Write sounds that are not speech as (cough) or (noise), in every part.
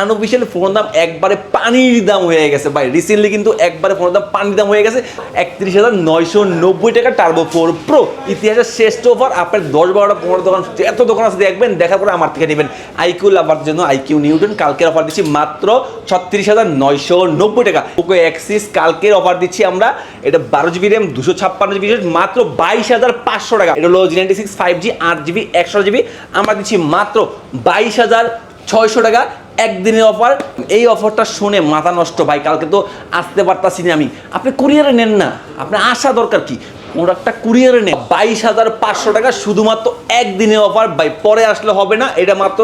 Unofficial ফোনের দাম একবারে পানির দাম হয়ে গেছে। ভাই রিসেন্টলি কিন্তু একবারে ফোনের দাম পানির দাম হয়ে গেছে। একত্রিশ হাজার নয়শো নব্বই টাকা টার্বো ফোর প্রো ইতিহাসের শ্রেষ্ঠ অফার আপনার দশ বারোটা পনেরো দোকান, এত দোকান আছে, দেখবেন, দেখার পরে আমার থেকে নেবেন। আইকিউ লাভার জন্য আইকিউ নিউটন কালকের অফার দিচ্ছি মাত্র ছত্রিশ হাজার নয়শো নব্বই টাকা। পোকো অ্যাক্সিস কালকের অফার দিচ্ছি আমরা। এটা বারো জিবি র্যাম দুশো ছাপ্পান্ন জিবি মাত্র বাইশ হাজার পাঁচশো টাকা। এটা হলো নাইনটি সিক্স ফাইভ জি আট জিবি, একশো জিবি। আমরা দিচ্ছি মাত্র বাইশ হাজার ছয়শো টাকা। একদিনের অফার এই অফারটা শুনে মাথা নষ্ট ভাই, কালকে তো আসতে পারতাছি না আমি। আপনি কুরিয়ারে নেন না। আপনার আসা দরকার কি? প্রোডাক্টটা কুরিয়ারে নেন। বাইশ হাজার পাঁচশো টাকা শুধুমাত্র একদিনে অফার ভাই, পরে আসলে হবে না। এটা মাত্র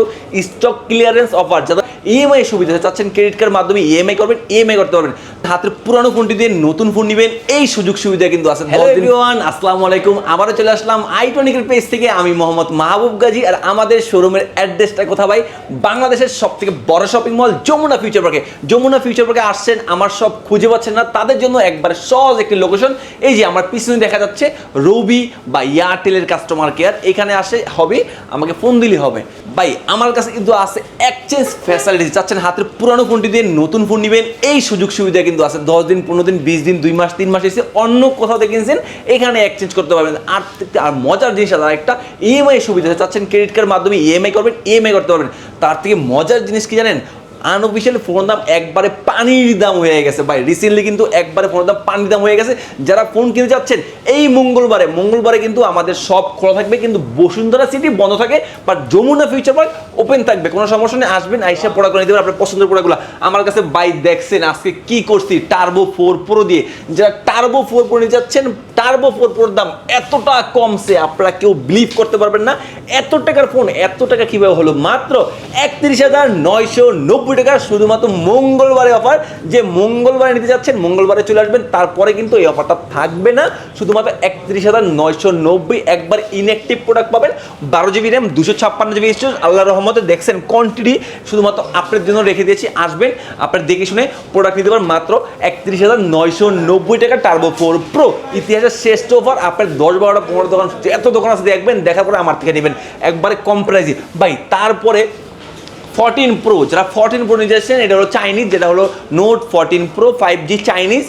স্টক ক্লিয়ারেন্স অফার যারা ইএমআই সুবিধা চাচ্ছেন ক্রেডিট কার্ডের মাধ্যমে ইএমআই করবেন ইএমআই করতে পারবেন। হাতের পুরানো ফোনটি দিয়ে নতুন ফোন নেবেন এই সুযোগ সুবিধা কিন্তু আছে। হ্যালো এভরিওয়ান আসসালামু আলাইকুম। আবারও চলে আসলাম আইটনিকের পেজ থেকে। আমি মোহাম্মদ মাহবুব গাজী আর আমাদের শোরুমের অ্যাড্রেসটা কোথা ভাই? বাংলাদেশের সব থেকে বড় শপিং মল যমুনা ফিউচার পার্কে যমুনা ফিউচার পার্কে আসছেন আমার সব খুঁজে পাচ্ছেন না। তাদের জন্য একবারে সহজ একটি লোকেশন এই যে আমার পিছনে দেখা যাচ্ছে রবি বা এয়ারটেলের কাস্টমার কেয়ার এখানে আসে হবে আমাকে ফোন দিলে হবে। ভাই আমার কাছে কিন্তু আছে এক্সচেঞ্জ ফ্যাসিলিটি চাচ্ছেন হাতের পুরানো ফোনটি দিয়ে নতুন ফোন নেবেন এই সুযোগ সুবিধা কিন্তু আছে, দশ দিন, পনেরো দিন, বিশ দিন, দুই মাস, তিন মাস এসে অন্য কোথাও থেকে কিনছেন, এখানে এক্সচেঞ্জ করতে পারবেন। আর আর মজার জিনিস আছে একটা ইএমআই সুবিধা চাচ্ছেন ক্রেডিট কার্ডের মাধ্যমে ইএমআই করবেন ইএমআই করতে পারবেন। তার থেকে মজার জিনিস কি জানেন? আনঅফিসিয়াল ফোনের দাম একবারে পানির দাম হয়ে গেছে ভাই। রিসেন্টলি কিন্তু একবারে ফোনের দাম পানির দাম হয়ে গেছে। যারা ফোন কিনতে যাচ্ছেন, এই মঙ্গলবারে মঙ্গলবারে কিন্তু আমাদের সব খোলা থাকবে। কিন্তু বসুন্ধরা সিটি বন্ধ থাকে but Jamuna future park open থাকবে। কোনো সমস্যা নেই, আসবেন, আইসা প্রোডাক্ট নিতে পারেন আপনার পছন্দের প্রোডাক্টগুলো আমার কাছে বাই দেখছেন আজকে কি করছি টার্বো ফোর প্রো দিয়ে। যারা টার্বো ফোর প্রো নিয়ে যাচ্ছেন টার্বো ফোর প্রোর দাম এতটা কমছে, আপনারা কেউ বিলিভ করতে পারবেন না। এত টাকার ফোন এত টাকা কীভাবে হলো? মাত্র একত্রিশ হাজার নয়শো নব্বই টাকা শুধুমাত্র মঙ্গলবারে অফার যে মঙ্গলবারে নিতে যাচ্ছেন, মঙ্গলবারে চলে আসবেন, তারপরে কিন্তু এই অফারটা থাকবে না। শুধুমাত্র একত্রিশ হাজার নয়শো নব্বই একবার ইনঅ্যাক্টিভ প্রোডাক্ট পাবেন। বারো জিবি র্যাম দুশো ছাপ্পান্ন জিবি স্টোরেজ আল্লাহ রহমতে দেখছেন কোয়ান্টিটি শুধুমাত্র আপনার জন্য রেখে দিয়েছি। আসবেন, আপনার দেখে শুনে প্রোডাক্ট নিতে পারেন মাত্র একত্রিশ হাজার নয়শো নব্বই টাকা টার্বো ফোর প্রো ইতিহাসের শ্রেষ্ঠ অফার আপনার দশ বারোটা পনেরো দোকান, এত দোকান আছে, দেখবেন, দেখার পরে আমার থেকে নেবেন। একবারে কম প্রাইজে ভাই, তারপরে ফোরটিন প্রো যারা ফোরটিন প্রো নিতে যাচ্ছেন, এটা হলো চাইনিজ যেটা হলো note fourteen pro five G Chinese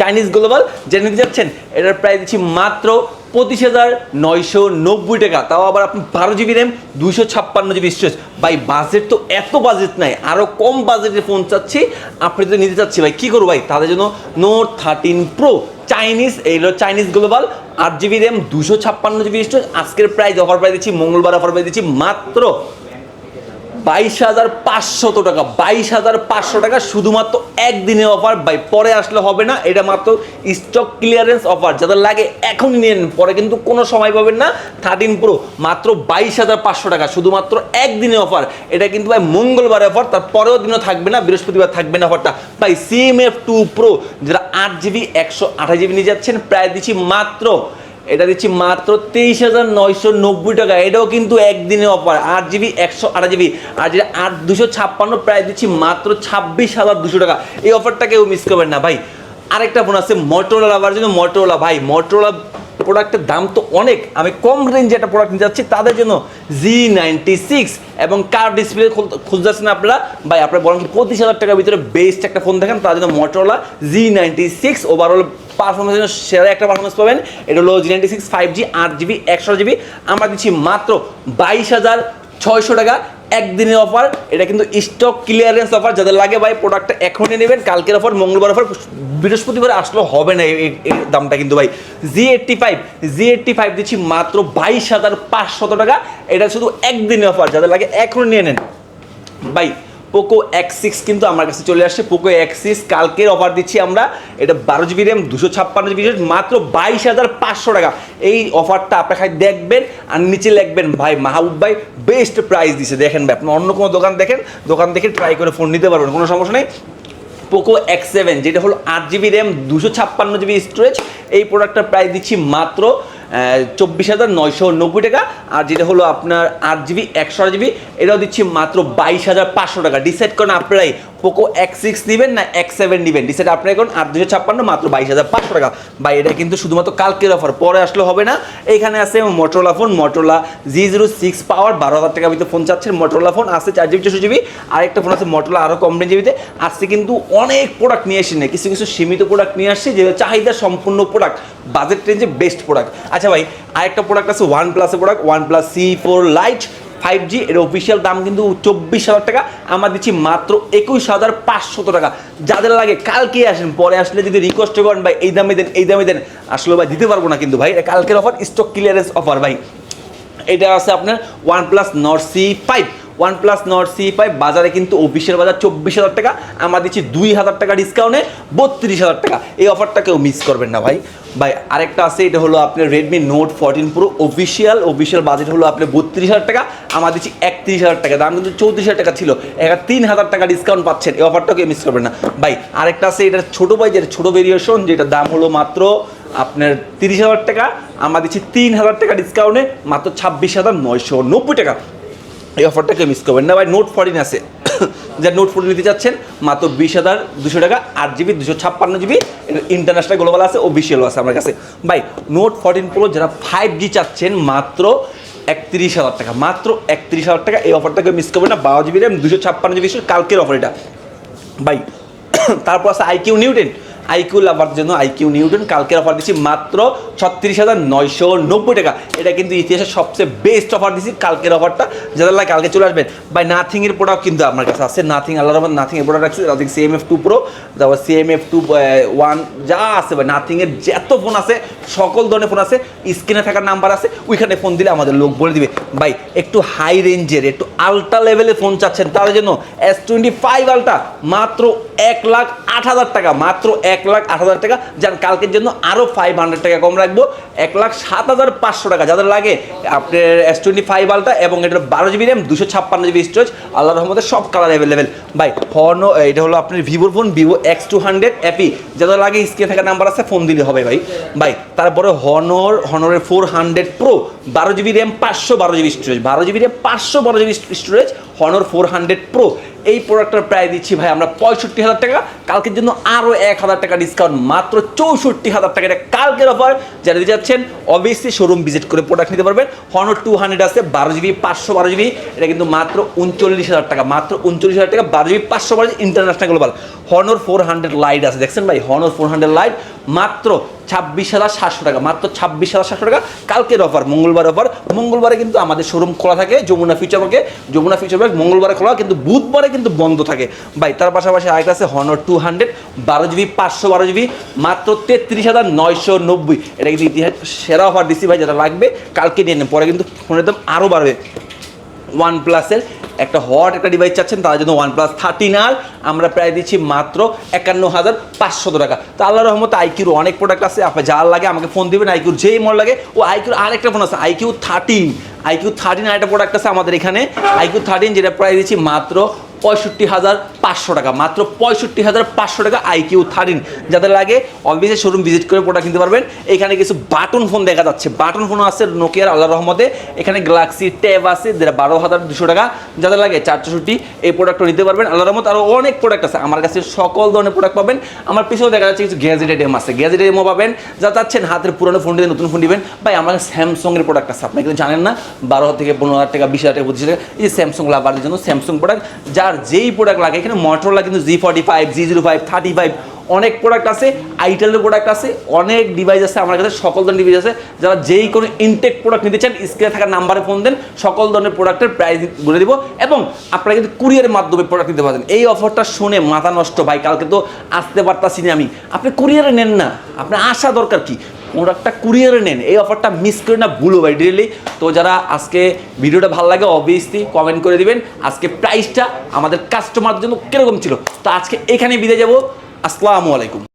Chinese global যেটা নিতে যাচ্ছেন, এটার প্রাইস দিচ্ছি মাত্র পঁচিশ হাজার নয়শো নব্বই টাকা। তাও আবার আপনি বারো জিবি র্যাম দুইশো ছাপ্পান্ন জিবি স্টোরেজ ভাই বাজেট তো এত বাজেট নাই আরও কম বাজেটের ফোন চাচ্ছি, আপনি যদি নিতে চাচ্ছি ভাই, কী করব ভাই? তাদের জন্য নোট থার্টিন প্রো চাইনিজ এই হলো চাইনিজ গ্লোবাল আট জিবি র্যাম দুশো ছাপ্পান্ন জিবি স্টোরেজ আজকের প্রাইস অফার প্রাইস দিচ্ছি, মঙ্গলবার অফার প্রাইস দিচ্ছি, মাত্র বাইশ হাজার পাঁচশত টাকা, বাইশ হাজার পাঁচশো টাকা শুধুমাত্র একদিনে অফার বাই পরে আসলে হবে না, এটা মাত্র স্টক ক্লিয়ারেন্স অফার যাদের লাগে এখনই নেন, পরে কিন্তু কোনো সময় পাবেন না থার্টিন প্রো মাত্র বাইশ হাজার পাঁচশো টাকা, শুধুমাত্র একদিনের অফার এটা কিন্তু ভাই মঙ্গলবার অফার তার পরেও দিনও থাকবে না, বৃহস্পতিবার থাকবে না অফারটা ভাই সিএমএফ টু প্রো যেটা আট জিবি একশো আঠাশ জিবি নিয়ে যাচ্ছেন, প্রায় দিচ্ছি মাত্র এটা দিচ্ছি মাত্র তেইশ হাজার নয়শো নব্বই টাকা। এটাও কিন্তু একদিনে অফার। আট জিবি, একশো আট জিবি। আর যেটা আট দুশো ছাপ্পান্ন প্রায় দিচ্ছি মাত্র ছাব্বিশ হাজার দুশো টাকা। এই অফারটা কেউ মিস করবেন না। ভাই, আরেকটা ফোন আছে মটোরোলা জন্য মটোরোলা ভাই মোটরোলা প্রোডাক্টের দাম তো অনেক। আমি কম রেঞ্জে একটা প্রোডাক্ট নিতে যাচ্ছি, তাদের জন্য জি নাইনটি সিক্স এবং কার ডিসপ্লে খুঁজতে যাচ্ছেন আপনারা। ভাই, আপনারা বরং পঁচিশ হাজার টাকার ভিতরে বেস্ট একটা ফোন দেখেন, তার জন্য Motorola G ninety six overall পারফরমেন্সের সেরা একটা পারফরমেন্স পাবেন। এটা হলো G ninety six five G আট জিবি একশো জিবি আমরা দিচ্ছি মাত্র বাইশ হাজার ছয়শো টাকা। একদিনের অফার এটা কিন্তু স্টক ক্লিয়ারেন্স অফার যাদের লাগে ভাই প্রোডাক্টটা এখনই নেবেন। কালকের অফার মঙ্গলবার অফার বৃহস্পতিবার আসলেও হবে না এই দামটা কিন্তু ভাই। G eighty five G eighty five দিচ্ছি মাত্র বাইশ হাজার পাঁচশত টাকা। এটা শুধু একদিনের অফার যাদের লাগে এখনই নিয়ে নেন। ভাই পোকো এক্স সিক্স কিন্তু আমার কাছে চলে আসছে। পোকো এক্স সিক্স কালকের অফার দিচ্ছি আমরা। এটা বারো জিবি র্যাম দুশো ছাপ্পান্ন জিবি মাত্র বাইশ হাজার পাঁচশো টাকা। এই অফারটা আপনার দেখবেন আর নিচে লিখবেন, ভাই, মাহবুব ভাই বেস্ট প্রাইস দিছে। দেখেন ভাই, আপনি অন্য কোনো দোকান দেখেন, দোকান দেখে ট্রাই করে ফোন নিতে পারবেন, কোনো সমস্যা নেই। পোকো এক্স সেভেন যেটা হলো আট জিবি র্যাম দুশো ছাপ্পান্ন জিবি স্টোরেজ এই প্রোডাক্টটার প্রাইস দিচ্ছি মাত্র চব্বিশ হাজার নয়শো নব্বই টাকা, আর যেটা হলো আপনার আট জিবি, একশো আট জিবি, এটাও দিচ্ছি মাত্র বাইশ হাজার পাঁচশো টাকা। ডিসাইড করেন আপনারাই পোকো এক্স সিক্স নেবেন না এক্স সেভেন নেবেন। ডিসাইড আপনারা এখন আট দুশো ছাপ্পান্ন, মাত্র বাইশ হাজার পাঁচশো টাকা। বা এটা কিন্তু শুধুমাত্র কালকের অফার পরে আসলে হবে না। এইখানে আছে Motorola phone Motorola G zero six power বারো হাজার টাকা ভিতরে ফোন চাচ্ছেন। মোটরোলা ফোন আছে চার জিবি, চৌষট্টি জিবি। আরেকটা ফোন আছে মোটরোলা আরও কম রেঞ্জিবিতে আজকে কিন্তু অনেক প্রোডাক্ট নিয়ে আসি না কিছু কিছু সীমিত প্রোডাক্ট নিয়ে আসছে যে চাহিদা সম্পূর্ণ প্রোডাক্ট বাজেট রেঞ্জে বেস্ট প্রোডাক্ট আচ্ছা ভাই, আরেকটা প্রোডাক্ট আছে ওয়ান প্লাসের product OnePlus C four lite five G এর অফিসিয়াল দাম কিন্তু চব্বিশ হাজার টাকা। আমরা দিচ্ছি মাত্র একুশ হাজার পাঁচশত টাকা। যাদের লাগে কালকে আসেন, পরে আসলে যদি রিকোয়েস্ট করেন, ভাই, এই দামে দেন, এই দামে দেন, আসলে ভাই, দিতে পারব না কিন্তু ভাই কালকের অফার স্টক ক্লিয়ারেন্স অফার ভাই। এটা আছে আপনার OnePlus Nord C five OnePlus Nord C five বাজারে কিন্তু অফিসের বাজার চব্বিশ হাজার টাকা। আমরা দিচ্ছি দুই হাজার টাকা ডিসকাউন্টে বত্রিশ হাজার টাকা। এই অফারটা কেউ মিস করবেন না ভাই। ভাই, আরেকটা আছে, এটা হলো আপনার Redmi note fourteen pro official official budget হলো আপনার বত্রিশ হাজার টাকা। আমরা দিচ্ছি একত্রিশ হাজার টাকা। দাম কিন্তু চৌত্রিশ হাজার টাকা ছিল। একা তিন হাজার টাকা ডিসকাউন্ট পাচ্ছেন। এই অফারটা কেউ মিস করবেন না। ভাই, আরেকটা আছে, এটা ছোটো ভাই, যেটা ছোটো ভেরিয়েশন যেটা দাম হলো মাত্র আপনার তিরিশ হাজার টাকা। আমরা দিচ্ছি তিন হাজার টাকা ডিসকাউন্টে মাত্র ছাব্বিশ হাজার নয়শো নব্বই টাকা। এই অফারটাকে মিস করবেন না। ভাই নোট ফোরটিন আছে। যা নোট ফোরটিন নিতে চাচ্ছেন, মাত্র বিশ হাজার দুশো টাকা, আট জিবি, দুশো ছাপ্পান্ন জিবি। ইন্টারন্যাশনাল গ্লোবাল আছে ও অফিসিয়ালও আছে আমার কাছে। ভাই নোট ফোরটিন প্রো যারা ফাইভ জি চাচ্ছেন, মাত্র একত্রিশ হাজার টাকা, মাত্র একত্রিশ হাজার টাকা। এই অফারটাকে মিস করবেন না, বারো জিবি র্যাম দুশো ছাপ্পান্ন জিবি কালকের অফার এটা। ভাই, (coughs) তারপর আছে iQOO neo ten iQOO lover জন্য আইকিউ নিউটন, কালকের অফার দিচ্ছি মাত্র ছত্রিশ হাজার নয়শো নব্বই টাকা। এটা কিন্তু ইতিহাসের সবচেয়ে বেস্ট অফার দিচ্ছি কালকের অফারটা যাদের লাগে কালকে চলে আসবেন। বাই নাথিংয়ের প্রোডাক্ট কিন্তু আমার কাছে আছে। নাথিং আল্লাহ রহমান নাথিংয়ের প্রোডাক্ট আছে নাথিং সিএমএফ টু প্রো তারপর C M CMF two one যা আছে ভাই, নাথিংয়ের যত ফোন আছে, সকল ধরনের ফোন আছে স্ক্রিনে থাকার নাম্বার আছে, ওইখানে ফোন দিলে আমাদের লোক বলে দিবে। ভাই, একটু হাই রেঞ্জের একটু আলট্রা লেভেলের ফোন চাচ্ছেন, তার জন্য এস টোয়েন্টি ফাইভ আলট্রা মাত্র এক লাখ আট হাজার টাকা, মাত্র এক লাখ আট হাজার টাকা যান কালকের জন্য আরও ফাইভ হান্ড্রেড টাকা কম রাখব। এক লাখ সাত হাজার পাঁচশো টাকা, যাদের লাগে আপনার এস টোয়েন্টি ফাইভ আলটা এবং এটার বারো জিবি র্যাম দুশো ছাপ্পান্ন জিবি স্টোরেজ আল্লাহ রহমতে সব কালার অ্যাভেলেবেল ভাই হর্ন এটা হলো আপনার ভিভোর phone Vivo X two hundred Appy যাদের লাগে স্ক্রিনে থাকা নাম্বার আছে ফোন দিলে হবে ভাই। ভাই, তারপরে হনর হনরের ফোর হান্ড্রেড প্রো বারো জিবি র্যাম পাঁচশো বারো জিবি স্টোরেজ বারো জিবি র্যাম পাঁচশো বারো GB storage Honor four hundred pro এই প্রোডাক্টটার প্রায় দিচ্ছি ভাই আমরা পঁয়ষট্টি হাজার টাকা। কালকের জন্য আরও এক হাজার টাকা ডিসকাউন্ট মাত্র চৌষট্টি হাজার টাকা। এটা কালকের অফার যারা দিতে যাচ্ছেন অবভিয়াসলি শোরুম ভিজিট করে প্রোডাক্ট নিতে পারবেন। হনর টু হান্ড্রেড আছে, বারো জিবি পাঁচশো বারো জিবি এটা কিন্তু মাত্র উনচল্লিশ হাজার টাকা, মাত্র উনচল্লিশ হাজার টাকা, বারো জিবি পাঁচশো বারো GB international global Honor four hundred lite আছে। দেখছেন ভাই? হনর ফোর হান্ড্রেড লাইট মাত্র ছাব্বিশ হাজার সাতশো টাকা, মাত্র ছাব্বিশ হাজার সাতশো টাকা। কালকের অফার মঙ্গলবার অফার মঙ্গলবারে কিন্তু আমাদের শোরুম খোলা থাকে, যমুনা ফিউচার পার্কে যমুনা ফিউচার পার্ক মঙ্গলবারে খোলা কিন্তু বুধবারে কিন্তু বন্ধ থাকে। ভাই, তার পাশাপাশি আরেকটা আছে হনর টু হান্ড্রেড বারো জিবি, পাঁচশো বারো জিবি, মাত্র তেত্রিশ হাজার নয়শো নব্বই। এটা কিন্তু ইতিহাস, সেরা অফার দিচ্ছি ভাই, যেটা লাগবে, কালকে নিয়ে নেন, পরে কিন্তু ফোনের দাম আরও বাড়বে। ওয়ান প্লাসের একটা হট একটা ডিভাইস চাচ্ছেন, তার জন্য ওয়ান প্লাস থার্টিন আর আমরা প্রায় দিচ্ছি মাত্র একান্ন হাজার পাঁচশো টাকা। তো আল্লাহ রহমতে আইকিউর অনেক প্রোডাক্ট আছে, আপনার যার লাগে আমাকে ফোন দেবেন, আইকিউর যেই মন লাগে, ও আইকিউর আরেকটা ফোন আছে, আইকিউ থার্টিন আইকিউ থার্টিন আরেকটা প্রোডাক্ট আছে আমাদের এখানে, আইকিউ থার্টিন যেটা প্রায় দিচ্ছি মাত্র পঁয়ষট্টি হাজার পাঁচশো টাকা। মাত্র পঁয়ষট্টি হাজার পাঁচশো টাকা আইকিউ থার্টিন যাদের লাগে অফিসে শোরুম ভিজিট করে প্রোডাক্ট কিনতে পারবেন। এখানে কিছু বাটন ফোন দেখা যাচ্ছে। বাটন ফোন আছে নোকিয়ার আল্লাহ রহমতে। এখানে গ্যালাক্সি ট্যাব আছে, যেটা বারো হাজার দুশো টাকা। যাদের লাগে চারশোষট্টি, এই প্রোডাক্টও নিতে পারবেন। আল্লাহ রহমত আরও অনেক প্রোডাক্ট আছে। আমার কাছে সকল ধরনের প্রোডাক্ট পাবেন। আমার পিছনেও দেখা যাচ্ছে কিছু গ্যাজেট আইটেম আছে। গ্যাজেট আইটেমও পাবেন। যা চাচ্ছেন হাতের পুরনো ফোন দিয়ে নতুন ফোন দিবেন। ভাই, আমার স্যামসংয়ের প্রোডাক্ট আছে। আপনি কিন্তু জানেন না, বারো থেকে পনেরো হাজার টাকা, বিশ হাজার টাকা, পঁচিশ টাকা। এই যে স্যামসং লাভারের জন্য স্যামসং প্রোডাক্ট যার যেই প্রোডাক্ট লাগে, এখানে মোটরলা কিন্তু G forty five G zero five thirty five অনেক প্রোডাক্ট আছে আইটেলের প্রোডাক্ট আছে, অনেক ডিভাইস আছে, আমার কাছে সকল ধরনের ডিভাইস আছে। যারা যেই কোনো ইনটেক প্রোডাক্ট নিতে চান স্ক্রিনে থাকা নাম্বারে ফোন দেন, সকল ধরনের প্রোডাক্টের প্রাইস বলে দিব এবং আপনারা কিন্তু কুরিয়ারের মাধ্যমে প্রোডাক্ট নিতে পারেন এই অফারটা শুনে মাথা নষ্ট ভাই, কালকে তো আসতে পারতাছি না আমি। আপনি কুরিয়ারে নেন না। আপনার আসা দরকার কি? প্রোডাক্টটা কুরিয়ারে নেন। এই অফারটা মিস করে না ভুলো ভাই ডিরেলি তো যারা আজকে ভিডিওটা ভালো লাগে অবভিয়াসলি কমেন্ট করে দিবেন। আজকে প্রাইসটা আমাদের কাস্টমারদের জন্য কীরকম ছিল? তো আজকে এখানে বিদায় যাব। আসসালামু আলাইকুম।